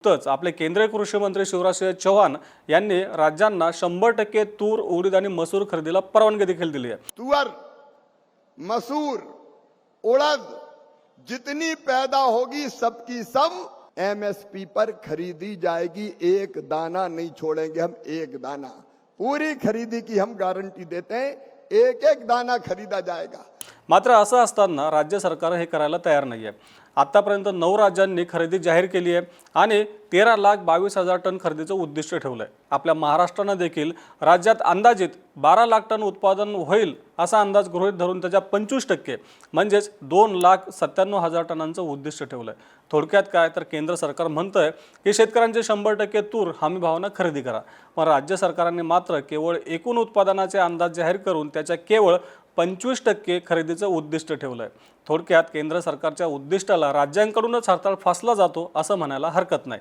नुकतंच आपले केंद्रीय कृषी मंत्री शिवराजसिंह चौहान यांनी राज्यांना शंभर टक्के तूर, उडीद आणि मसूर खरेदीला परवानगी देखील दिली आहे. तुअर मसूर, उड़द, जितनी पैदा होगी सबकी सब एमएसपी पर खरीदी जाएगी, एक दाना नहीं छोड़ेंगे हम, एक दाना। पूरी खरीदी की हम गारंटी देते हैं एक एक दाना खरीदा जाएगा। मात्र असं असताना राज्य सरकार हे करायला तयार नाही आहे आत्तापर्यंत नऊ राज्यांनी खरेदी जाहीर केली आहे आणि तेरा लाख बावीस हजार टन खरेदीचं उद्दिष्ट ठेवलं आहे आपल्या महाराष्ट्रानं देखील राज्यात अंदाजित बारा लाख टन उत्पादन होईल असा अंदाज गृहीत धरून त्याच्या पंचवीस टक्के म्हणजेच दोन लाख सत्त्याण्णव हजार टनांचं उद्दिष्ट ठेवलं आहे थोडक्यात काय तर केंद्र सरकार म्हणतं आहे की शेतकऱ्यांचे शंभर टक्के तूर हमी भावानं खरेदी करा. पण राज्य सरकारांनी मात्र केवळ एकूण उत्पादनाचे अंदाज जाहीर करून त्याच्या केवळ पंचवीस टक्के खरेदीचं उद्दिष्ट ठेवलं आहे थोडक्यात केंद्र सरकारच्या उद्दिष्टाला राज्यांकडूनच हरताळ फासला जातो असं म्हणायला हरकत नाही.